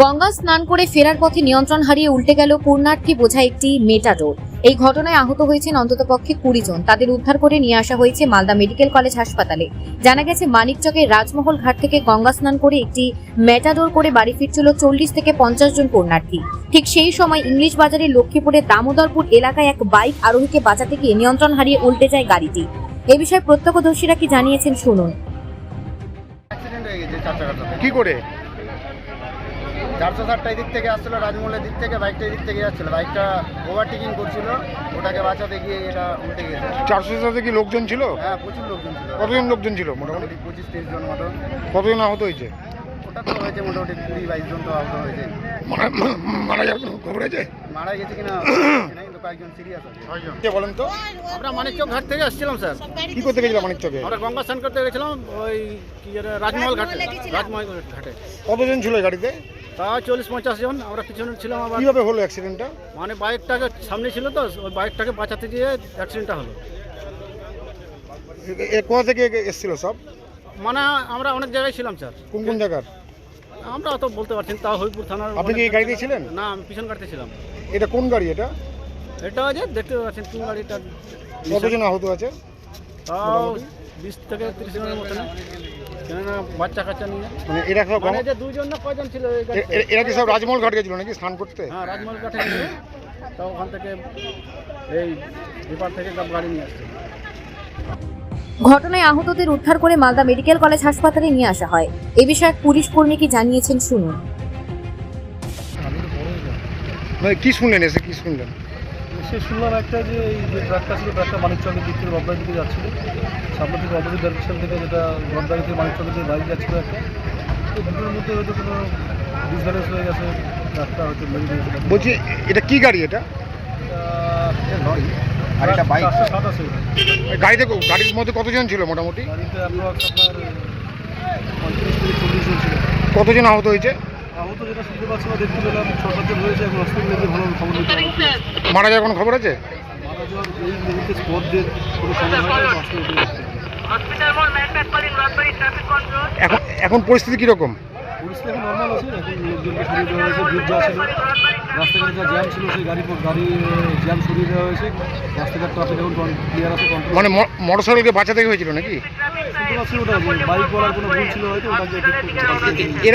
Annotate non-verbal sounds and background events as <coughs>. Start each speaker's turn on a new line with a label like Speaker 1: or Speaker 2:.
Speaker 1: গঙ্গা স্নান করে ফেরার পথে নিয়ন্ত্রণ হারিয়ে উল্টে গেল পূর্ণার্থী বোঝা একটি মেটাডোর এই ঘটনায় আহত হয়েছেন অন্ততপক্ষে কুড়ি জন। তাদের উদ্ধার করে নিয়ে আসা হয়েছে মালদা মেডিকেল কলেজ হাসপাতালে। জানা গেছে মানিকচকের রাজমহল ঘাট থেকে গঙ্গা স্নান করে একটি মেটাডোর করে বাড়ি ফিরছিল চল্লিশ থেকে পঞ্চাশ জন পূর্ণার্থী। ঠিক সেই সময় ইংলিশ বাজারের লক্ষ্মীপুরের দামোদরপুর এলাকায় এক বাইক আরোহীকে বাঁচাতে গিয়ে নিয়ন্ত্রণ হারিয়ে উল্টে যায় গাড়িটি। এ বিষয়ে প্রত্যক্ষদর্শীরা কি জানিয়েছেন শুনুন।
Speaker 2: কি করে?
Speaker 3: চারশো ষাটটা এদিক থেকে আসছিল রাজমহলের দিক থেকে বাইকটা এদিক থেকে যাচ্ছিল। বাইকটা ওভারটেকিং করছিল ওটাকে বাঁচাতে গিয়ে এটা উল্টে গেছে
Speaker 2: চারশো সাথে কি লোকজন ছিল?
Speaker 3: হ্যাঁ প্রচুর লোকজন ছিল।
Speaker 2: কতজন লোকজন ছিল মোটামুটি?
Speaker 3: পঁচিশ তিরিশ জন মতো।
Speaker 2: কতজন আহত হয়েছে?
Speaker 3: ওটা তো হয়েছে মোটামুটি কুড়ি বাইশ জন তো আহত হয়েছে।
Speaker 2: মারা মারা যাওয়ার কোনো খবর আছে?
Speaker 3: মারা গেছে কিনা? <coughs>
Speaker 2: বলেন তো?
Speaker 3: আমরা মানিকচক ঘাট থেকে আসছিলাম স্যার।
Speaker 2: কি করতে গেছিল মানিক চকে
Speaker 3: আমরা গঙ্গা স্নান করতে গেছিলাম ওই রাজমহল ঘাটে রাজমহল ঘাটে।
Speaker 2: কতজন ছিল গাড়িতে?
Speaker 3: তা চল্লিশ পঞ্চাশ জন আমরা পিছনে ছিলাম আবার।
Speaker 2: কীভাবে হলো অ্যাক্সিডেন্টটা
Speaker 3: মানে বাইকটাকে সামনে ছিল তো ওই বাইকটাকে বাঁচাতে গিয়ে অ্যাক্সিডেন্টটা হলো।
Speaker 2: এ- কোথা থেকে এসেছিল সব?
Speaker 3: মানে আমরা অনেক জায়গায় ছিলাম স্যার।
Speaker 2: কোন কোন জায়গার?
Speaker 3: আমরা অত বলতে পারছি না তাও হরিপুর থানার
Speaker 2: আপনি কি এই গাড়িতেই ছিলেন?
Speaker 3: না আমি পিছন কাটতে ছিলাম।
Speaker 2: এটা কোন গাড়ি এটা?
Speaker 3: এটা যে দেখতে পাচ্ছেন কোন গাড়িটা।
Speaker 2: কতজন আহত আছে?
Speaker 3: তাও বিশ থেকে তিরিশ জনের মতন কেননা বাচ্চা কাচ্চা নিয়ে।
Speaker 2: মানে এরা সব
Speaker 3: মানে যে দুইজন না কয়জন ছিল এই
Speaker 2: এ-
Speaker 3: গাড়িতে?
Speaker 2: এ- এরা কি সব রাজমহল ঘাট গেছিল নাকি স্নান করতে?
Speaker 3: হ্যাঁ রাজমহল তাও ওখান থেকে এই থেকে সব গাড়ি নিয়ে আসছে।
Speaker 1: ঘটনায় আহতদের উদ্ধার করে মালদা মেডিকেল কলেজ হাসপাতালে নিয়ে আসা হয়। এ বিষয়ে এক পুলিশ কর্মী কি জানিয়েছেন শুনুন।
Speaker 2: মানে কি শুনলেন এসে? কি শুনলেন?
Speaker 4: সে শুনলাম একটা যে এই যে ট্রাকটা ছিল ট্রাকটা মানিকচকের দিক থেকে রবদার দিকে যাচ্ছিল। সামনে থেকে অপোজিট ডাইরেকশন থেকে যেটা রবদারি থেকে মানিকচকের দিকে বাইক যাচ্ছিল একটা। তো দুটোর মধ্যে হয়তো কোনো ডিসব্যালেন্স হয়ে গেছে ট্রাকটা হয়তো মেরে দিয়েছে।
Speaker 2: বলছি এটা কি গাড়ি এটা?
Speaker 3: লরি আর এটা বাইক
Speaker 4: সাত আছে।
Speaker 2: গাড়িতে ক- গাড়ির মধ্যে কতজন ছিল মোটামুটি?
Speaker 4: গাড়িতে আপনার পঁয়ত্রিশ থেকে চল্লিশ জন ছিল।
Speaker 2: কতজন আহত হয়েছে?
Speaker 4: যেটা শুনতে পাচ্ছি না দেখতে পেলাম ছ সাতজন হয়েছে এখন হসপিটালে যে ভালো খবর
Speaker 2: মারা যাওয়ার কোনো খবর আছে?
Speaker 4: মারা যাওয়ার এই মুহূর্তে কোনো
Speaker 2: এখন এখন পরিস্থিতি কীরকম?
Speaker 4: পরিস্থিতি এখন নর্মাল আছে এখন লোকজনকে সরিয়ে দেওয়া হয়েছে ভিড় যা ছিল। রাস্তাঘাটে যা জ্যাম ছিল সেই গাড়ি গাড়ি জ্যাম সরিয়ে দেওয়া হয়েছে। রাস্তাঘাট ট্রাফিক এখন ক্লিয়ার আছে
Speaker 2: মানে মোটর সাইকেলকে বাঁচাতে হয়েছিল নাকি?
Speaker 4: শুনতে পাচ্ছি ওটা কোনো ভুল ছিল হয়তো ওটাকে ঠিক